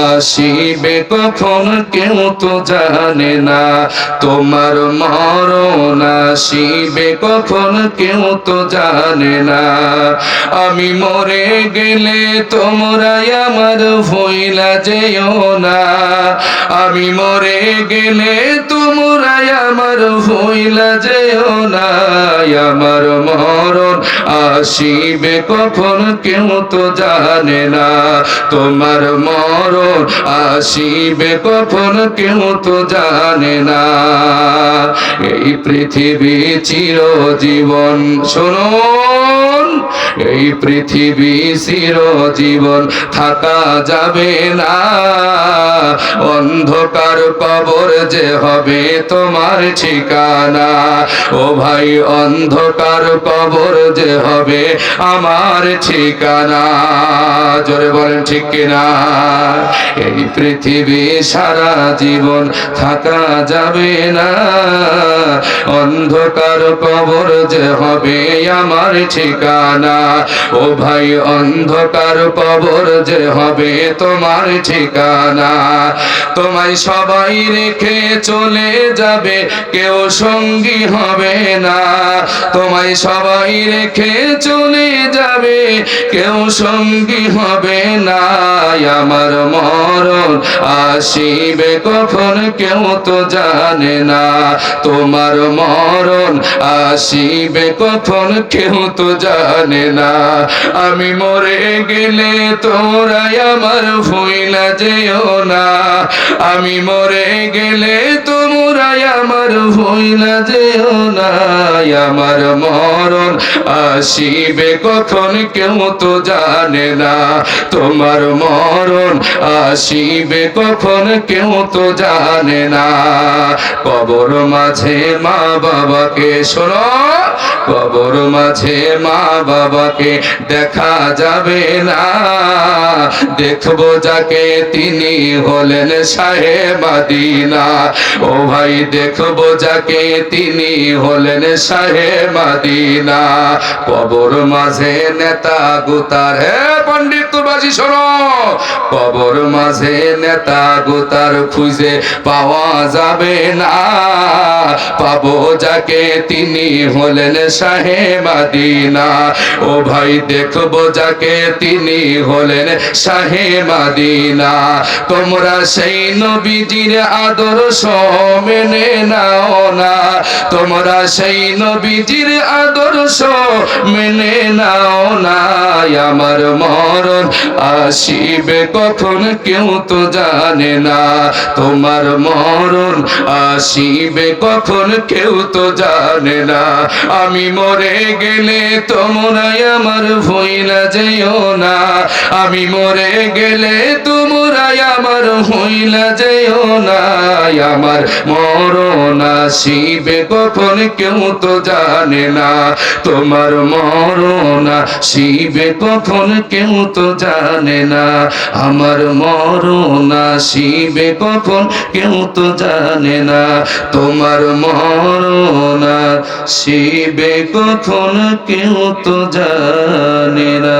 আসিবে কখন কেউ তো জানে না। তোমার মরণ আসিবে কখন কেউ তো জানে না। আমি মরে গেলে তোমরা আমার ভইলা যেও না। আমি মরে গেলে তোমরা আমার ভইলা যেও না। আমার মরণ আসিবে কখন কেউ তো জানে না। তোমার মরণ আসিবে কখন কেউ তো জানে না। এই পৃথিবী চির জীবন শুনুন এই পৃথিবী চিরজীবন থাকা যাবে না। অন্ধকার কবর যে হবে তোমার ঠিকানা। ও ভাই, অন্ধকার কবর যে হবে আমার ঠিকানা। জোরে বলেন, ঠিক কিনা? এই পৃথিবী সারা জীবন থাকা যাবে না। অন্ধকার কবর যে হবে আমার ঠিকানা। ও ভাই অন্ধকার কবর যে হবে তোমার ঠিকানা। তোমায় সবাই রেখে চলে যাবে, কেউ সঙ্গী হবে না। তোমায় সবাই রেখে চলে যাবে, কেউ সঙ্গী হবে না। আমার মরণ আসিবে কখন কেউ তো জানে না। তোমার মরণ আসিবে কখন কেউ তো জানে না। আমি মরে গেলে তোমরা আমার ভুইলা যেও না। আমি মরে গেলে তোমরা আমার ভুইলা যেও না। আমার মরণ আসিবে কখন কেউ তো জানে না। তোমার মরণ আসিবে কখন কেউ তো জানে না। কবর মাঝে মা বাবাকে শোনো, কবর মাঝে মা বাবাকে দেখা যাবে না। দেখব যাকে তিনি হলেন সাহেব মাদিনা। ও ভাই, দেখব যাকে তিনি হলেন সাহেব মাদিনা। কবর মাঝে নেতা গুতার, হে পণ্ডিত তুবাজি শোনো। কবর মাঝে নেতা গুতার খুঁজে পাওয়া যাবে না। পাবো যাকে তিনি হলেন শাহে মাদিনা। ও ভাই দেখব যাকে তিনি হলেন শাহে মাদিনা। তোমরা সেই নবীজির আদর্শ মেনে নাও না। তোমরা সেই নবীজির আদর্শ মেনে নাও না। আমার মরণ আসিবে কখন কেউ তো জানে না। তোমার মরণ আসিবে কখন, কেউ তো জানে না। আমি মরে গেলে তোমরাই আমার ভইলা যেও না। আমি মরে গেলে তোমরাই আমার হইলা যেও না আমার মরণ আসিবে কখন কেউ তো জানে না। তোমার মরণ আসিবে কখন কেউ তো জানে না। আমার মরণ আসিবে কখন কেউ তো জানে না। তোমার মরণ আসিবে কখন কেউ তো জানে না।